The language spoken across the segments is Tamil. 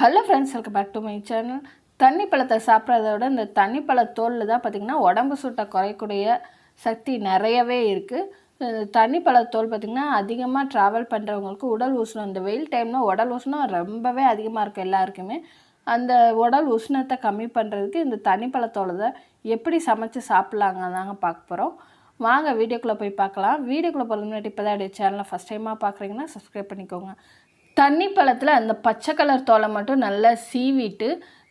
Hello friends welcome back to my channel தண்ணி பழத்தை சாப்பிட்றத விட இந்த தண்ணி பழ தோலில் தான் பார்த்திங்கன்னா உடம்பு சூட்டை குறையக்கூடிய சக்தி நிறையவே இருக்குது தண்ணி பழத்தோல் பார்த்திங்கன்னா அதிகமாக ட்ராவல் பண்ணுறவங்களுக்கு உடல் உஷ்ணம் இந்த வெயில் டைம்னால் உடல் உஷ்ணம் ரொம்பவே அதிகமாக இருக்கும் எல்லாருக்குமே. அந்த உடல் உஷ்ணத்தை கம்மி பண்ணுறதுக்கு இந்த தண்ணி பழத்தோலை தான் எப்படி சமைச்சு சாப்பிட்லாங்க தாங்க பார்க்க போகிறோம் வாங்க வீடியோக்குள்ளே போய் பார்க்கலாம். வீடியோக்குள்ளே போகிற முன்னாடி இப்போ தான் சேனலை ஃபஸ்ட் டைமாக பார்க்குறீங்கன்னா சப்ஸ்கிரைப் பண்ணிக்கோங்க. தண்ணி பழத்தில் அந்த பச்சை கலர் தோலை மட்டும் நல்லா சீவிட்டு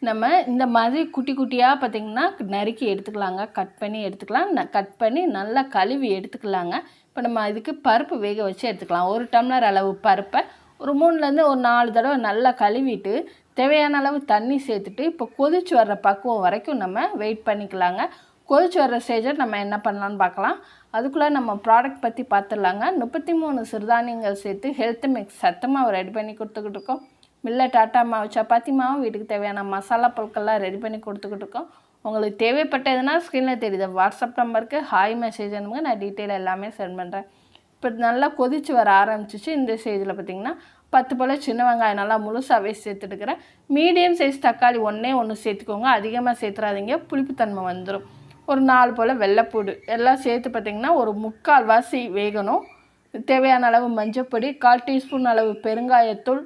நம்ம இந்த மாதிரி குட்டி குட்டியாக பார்த்திங்கன்னா நறுக்கி எடுத்துக்கலாங்க. கட் பண்ணி எடுத்துக்கலாம். ந கட் பண்ணி நல்லா கழுவி எடுத்துக்கலாங்க. இப்போ நம்ம இதுக்கு பருப்பு வேக வச்சு எடுத்துக்கலாம். ஒரு டம்ளர் அளவு பருப்பை ஒரு மூணுலேருந்து ஒரு நாலு தடவை நல்லா கழுவிட்டு தேவையான அளவு தண்ணி சேர்த்துட்டு இப்போ கொதிச்சு வர்ற பக்குவம் வரைக்கும் நம்ம வெயிட் பண்ணிக்கலாங்க. கொதிச்சு வர்ற ஸ்டேஜில் நம்ம என்ன பண்ணலான்னு பார்க்கலாம். அதுக்குள்ளே நம்ம ப்ராடக்ட் பற்றி பார்த்துடலாங்க முப்பத்தி மூணு சிறுதானியங்கள் சேர்த்து ஹெல்த் மிக்ஸ் சத்தமாக ரெடி பண்ணி கொடுத்துக்கிட்டு இருக்கோம். மில்லட் ஆட்டா மாவு சப்பாத்தி மாவு வீட்டுக்கு தேவையான மசாலா பொருட்கள்லாம் ரெடி பண்ணி கொடுத்துக்கிட்டு இருக்கோம். உங்களுக்கு தேவைப்பட்டதுன்னா ஸ்க்ரீனில் தெரியுது. வாட்ஸ்அப் நம்பருக்கு ஹாய் மெசேஜ் அனுப்புங்க நான் டீட்டெயில் எல்லாமே சென்ட் பண்ணுறேன் இப்போ நல்லா கொதிச்சு வர ஆரம்பிச்சிச்சு. இந்த ஸ்டேஜில் பார்த்தீங்கன்னா பத்து போல் சின்ன வெங்காயம் நல்லா முழுசாகவே சேர்த்துட்டுக்கிறேன். மீடியம் சைஸ் தக்காளி ஒன்றே ஒன்று சேர்த்துக்கோங்க. அதிகமாக சேர்த்துறாதீங்க. புளிப்புத்தன்மை வந்துடும் ஒரு நாலு போல் வெள்ளைப்பூடு. எல்லாம் சேர்த்து பார்த்திங்கன்னா ஒரு முக்கால் வாசி வேகணும். தேவையான அளவு மஞ்சப்பொடி கால் டீஸ்பூன் அளவு பெருங்காயத்தூள்.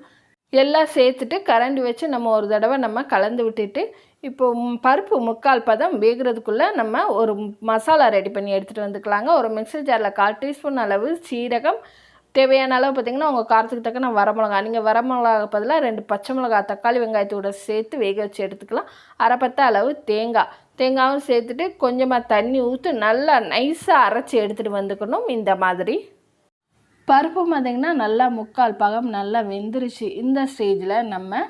எல்லாம் சேர்த்துட்டு கரண்டி வச்சு நம்ம ஒரு தடவை நம்ம கலந்து விட்டுட்டு இப்போ பருப்பு முக்கால் பதம் வேகிறதுக்குள்ளே நம்ம ஒரு மசாலா ரெடி பண்ணி எடுத்துகிட்டு வந்துக்கலாங்க. ஒரு மிக்சர் ஜாரில் கால் டீஸ்பூன் அளவு சீரகம். தேவையான அளவு பார்த்திங்கன்னா உங்கள் காரத்துக்கு தக்க நான் வரமிளகா. நீங்கள் வரமிளகா பதிலாக ரெண்டு பச்சை மிளகா தக்காளி வெங்காயத்தோட சேர்த்து வேக வச்சு எடுத்துக்கலாம். அரை அளவு தேங்காய். தேங்காயும் சேர்த்துட்டு கொஞ்சமாக தண்ணி ஊற்றி நல்லா நைஸாக அரைச்சி எடுத்துகிட்டு வந்துக்கணும் இந்த மாதிரி. பருப்பு பார்த்திங்கன்னா நல்லா முக்கால் பாகம் நல்லா வெந்துருச்சு. இந்த ஸ்டேஜில் நம்ம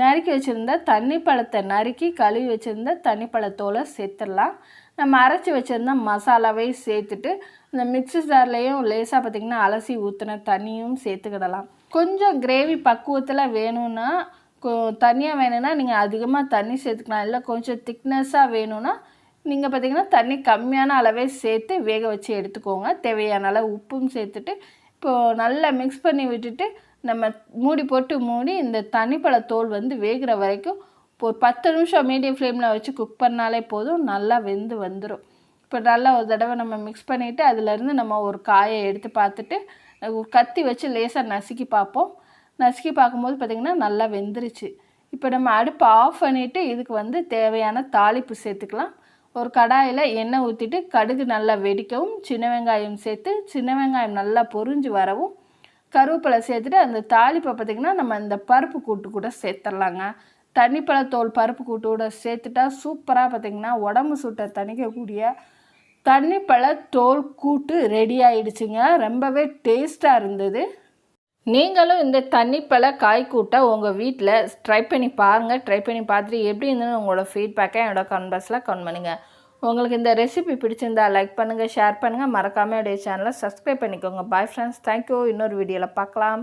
நறுக்கி வச்சுருந்த தண்ணி பழத்தை நறுக்கி கழுவி வச்சுருந்த தண்ணி பழத்தோலை சேர்த்துடலாம். நம்ம அரைச்சி வச்சுருந்த மசாலாவை சேர்த்துட்டு இந்த மிக்ஸி ஜார்லேயும் லேசாக பார்த்திங்கன்னா அலசி ஊற்றின தண்ணியும் சேர்த்துக்கிடலாம். கொஞ்சம் கிரேவி பக்குவத்தில் வேணும்னா தண்ணியாக வேணும்னா நீங்கள் அதிகமாக தண்ணி சேர்த்துக்கலாம். இல்லை கொஞ்சம் திக்னஸ்ஸாக வேணும்னா நீங்கள் பார்த்தீங்கன்னா தண்ணி கம்மியான அளவே சேர்த்து வேக வச்சு எடுத்துக்கோங்க. தேவையான அளவு உப்பும் சேர்த்துட்டு இப்போது நல்லா மிக்ஸ் பண்ணி விட்டுட்டு நம்ம மூடி போட்டு மூடி இந்த தனிப்பழ தோல் வந்து வேகிற வரைக்கும் இப்போ ஒரு பத்து நிமிஷம் மீடியம் ஃப்ளேமில் வச்சு குக் பண்ணாலே போதும். நல்லா வெந்து வந்துடும் இப்போ நல்லா ஒரு தடவை நம்ம மிக்ஸ் பண்ணிவிட்டு அதுலேருந்து நம்ம ஒரு காயை எடுத்து பார்த்துட்டு கத்தி வச்சு லேசாக நசுக்கி பார்ப்போம். நசுக்கி பார்க்கும்போது பார்த்திங்கன்னா நல்லா வெந்துருச்சு. இப்போ நம்ம அடுப்பை ஆஃப் பண்ணிவிட்டு இதுக்கு வந்து தேவையான தாளிப்பு சேர்த்துக்கலாம். ஒரு கடாயில் எண்ணெய் ஊற்றிட்டு கடுகு நல்லா வெடிக்கவும் சின்ன வெங்காயம் சேர்த்து சின்ன வெங்காயம் நல்லா பொறிஞ்சு வரவும் கருவேப்பிலை சேர்த்துட்டு அந்த தாளிப்பை பார்த்திங்கன்னா நம்ம இந்த பருப்பு கூட்டு கூட சேர்த்துடலாங்க. தண்ணிப்பழத்தோல் பருப்பு கூட்டு கூட சேர்த்துட்டா சூப்பராக பார்த்திங்கன்னா உடம்பு சூட்டை தணிக்கக்கூடிய தண்ணிப்பழ தோல் கூட்டு ரெடி ஆயிடுச்சுங்க. ரொம்பவே டேஸ்ட்டாக இருந்தது. நீங்களும் இந்த தண்ணிப்பழ காய்கூட்டை உங்கள் வீட்டில் ட்ரை பண்ணி பாருங்கள் ட்ரை பண்ணி பார்த்துட்டு எப்படி இருந்ததுன்னு உங்களோட ஃபீட்பேக்கை என்னோட கன்வர்ஸில் கமெண்ட் பண்ணுங்கள் உங்களுக்கு இந்த ரெசிபி பிடிச்சிருந்தா லைக் பண்ணுங்கள் ஷேர் பண்ணுங்கள் மறக்காமல் என்னுடைய சேனலை சப்ஸ்கிரைப் பண்ணிக்கோங்க. பாய் ஃப்ரெண்ட்ஸ் தேங்க்யூ இன்னொரு வீடியோவில் பார்க்கலாம்.